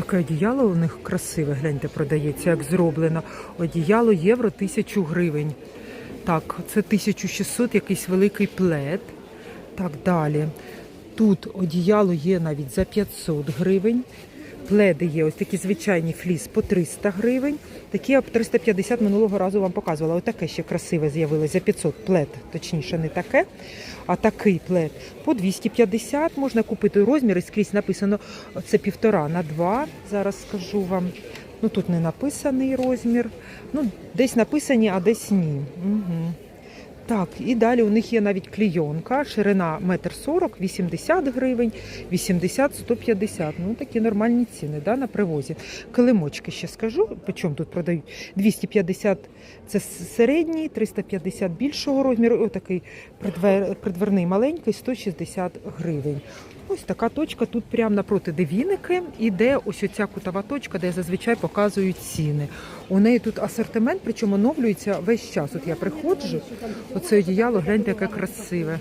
таке одіяло у них красиве, гляньте, продається, як зроблено. Одіяло євро 1000 гривень. Так, це 1600, якийсь великий плед. Так, далі. Тут одіяло є навіть за 500 гривень. Пледи є ось такі звичайні фліс по 300 гривень. Такі по 350 минулого разу вам показувала. Отаке ще красиве з'явилось за 500 плед, точніше, не таке, а такий плед по 250 можна купити розмір і скрізь написано це півтора на два. Зараз скажу вам. Ну тут не написаний розмір. Ну, десь написані, а десь ні. Угу. Так, і далі у них є навіть клійонка, ширина 1,40 м, 80 гривень, 80 150 Ну, такі нормальні ціни да, на привозі. Килимочки ще скажу, по чому тут продають. 250 це середній, 350 більшого розміру, отакий придвер, придверний маленький, 160 гривень. Ось така точка тут прямо напроти девіники, і де ось оця кутова точка, де зазвичай показують ціни. У неї тут асортимент, причому оновлюється весь час. От я приходжу, оце одіяло, гляньте, яке красиве.